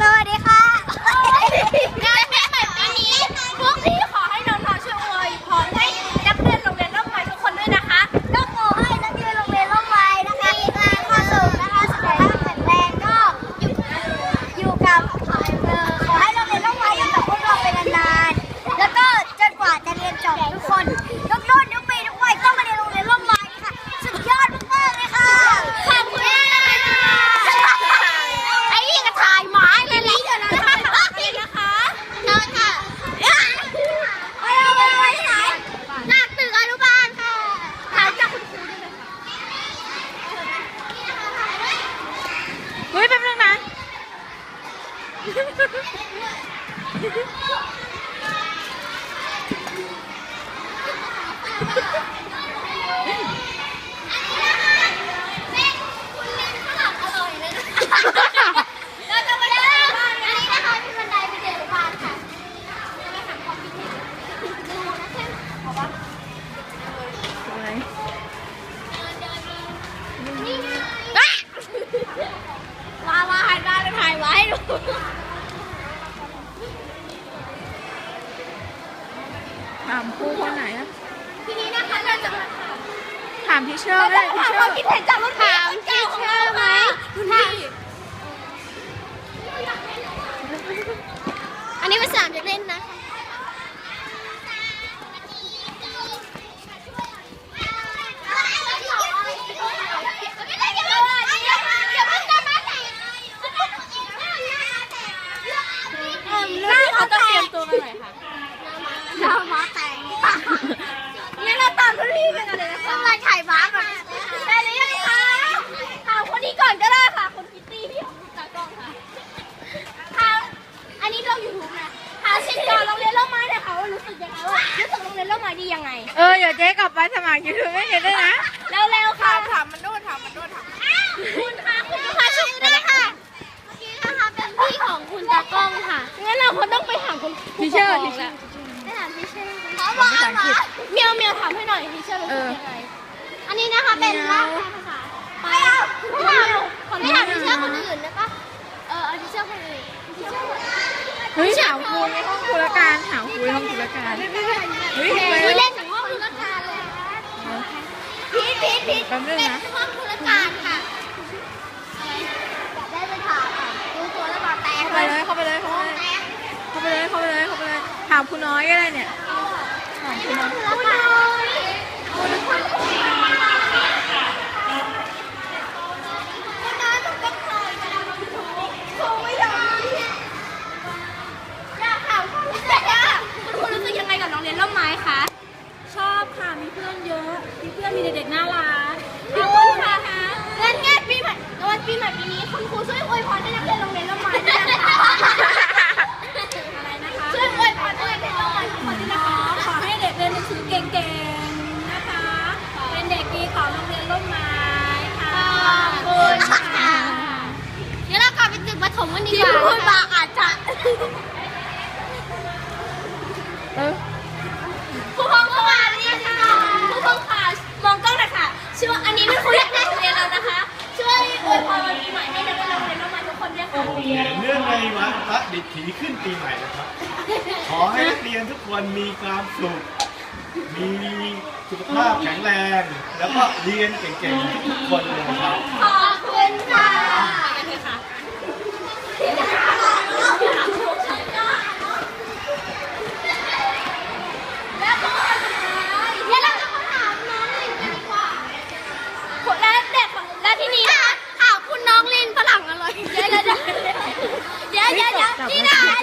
สวัสดีค่ะงานปีใหม่ปีนี้ พวกพี่ขอให้น้องๆช่วยอวยพรให้นักเรียนโรงเรียนร่มไม้ทุกคนด้วยนะคะก็ขอให้นักเรียนโรงเรียนร่มไม้นะคะมีความสุขนะคะสุขภาพแข็งแรงก็อยู่อยู่กับเอ่อขอให้โรงเรียนร่มไม้อยู่กับพวกเราไปนานๆแล้วก็จนกว่าจะเรียนจบทุกคนทุกรุ่นทุกปีทุกวัยต้องมาเรียนโรงเรียนร่มไม้ค่ะ สุดยอดมากๆเลยค่ะขอบคุณมากค่ะไอ้นี่ก็ถ่ายไม้เลยแหละนะคะนะคะนอนค่ะไปเอาไปไว้ที่ไหนหน้าตึกอนุบาลค่ะถ่ายจากคุณครูได้เลย เฮ้ยแป๊บนึงนะ เราจะมาเดินอันนี้นะคะมีบันไดไปเดินบ้านค่ะจะมาถามค วามคิดเห็นดูนะเช่นขอว่านี่ไงว้าวาหันมาแล้วถ่ายไว้ดูามครูคนไหนอะทีนี้นะคะเราจะมาถามพี่เชอเราร์จะเลยมาพี่ถามความเชอร์คิดเห็นจากรุ่นพี่ถามที่เชื่อไหมรุ่นพี่อันนี้เป็นสนามเด็กเล่นนะคะ เขาต้องเตรียมตัวกันหน่อยค่ะ เรามาแต่งงั้นเราตามรุ่นพี่กันเลยนะคะมาถ่ายบ้าก่อนได้หรือยังคะถามคนนี้ก่อนก็ได้ค่ะคนพิตตี้พี่ของตากล้องค่ะถามอันนี้เราอยู่ทูบนะถามสิทธิ์ก่อน โรงเรียนเล่าไม้หน่อยค่ะว่ารู้สึกยังไงว่ารู้สึกโรงเรียนเล่าไม้ดียังไง เออเดี๋ยวเจ๊กลับไปสมัครยูทูบไม่เห็นด้วยนะ เร็วๆค่ะ ถามมันด้วยถามมันด้วยถามคุณค่ะคุณลูกค้าช่วยด้วยค่ะเมื่อกี้นะคะเป็นพี่ของคุณตากล้องค่ะ งั้นเราคนต้องไปถามคุณพี่เชอร์ผู้ปกคพี่งเชอแล้วร์ได้ถามพี่เชอร์ขอบอกภาษาอังกฤษเมียวเมียวถามให้หน่อยพี่เชอร์รู้สึกยังไง อันนี้นะคะเป็นร่างกายภาษาไปไม่ถามขอไม่ถามพี่เชอร์คนอื่นนะปะเออเอาพี่เชอร์คนอื่นพี่เชอร์คน เฮ้ยถามครูในห้องธุรการถามครูในห้องธุรการเฮ้ยคุยเล่นถึงห้องธุรการเลยพีทพีทพีทเป็นห้องธุรการค่ะได้ไปถามค่ะดูตัวแล้วบอกแตกเข้าไปเลยเข้าไปเลยเข้าไปเลยเข้าไปเลยเข้าไปเลยเข้าไปเลยถามครูน้อยก็ได้เนี่ยถามครูน้อย วยอวยพรให้นักเรียนโรงเรียนร่มไม้ด้วยนะคะอะไรนะคะช่วยอวยพรให้นักเรียนร่มไม้ทุกคนด้วยนะคะขอให้เด็กเรียนหนังสือเก่งๆนะคะ เป็นเด็กดีของโรงเรียนร่มไม้ค่ะขอบคุณค่ะเดี๋ยวเรากลับไปตึกประถมกันดีกว่าที่พูดมาอาจจะเออผู้ปกครองค่ะนี่ค่ะผู้ปกครองมองกล้องหน่อยค่ะชื่ออันนี้เป็นคุณเรียนในโรงเรียนเรานะคะ ช่วยอวยพรวันปีใหม่ให้นักเรียน เรียนร่มไม้ทุกคนด้วยค่ะเนื่องในวันพระดิษฐีขึ้นปีใหม่นะครับ ขอให้นักเรียนทุกคนมีความสุข มีสุขภาพแข็งแรง แล้วก็เรียนเก่งๆทุกคนเลยครับ ขอบคุณค่ะ Mira.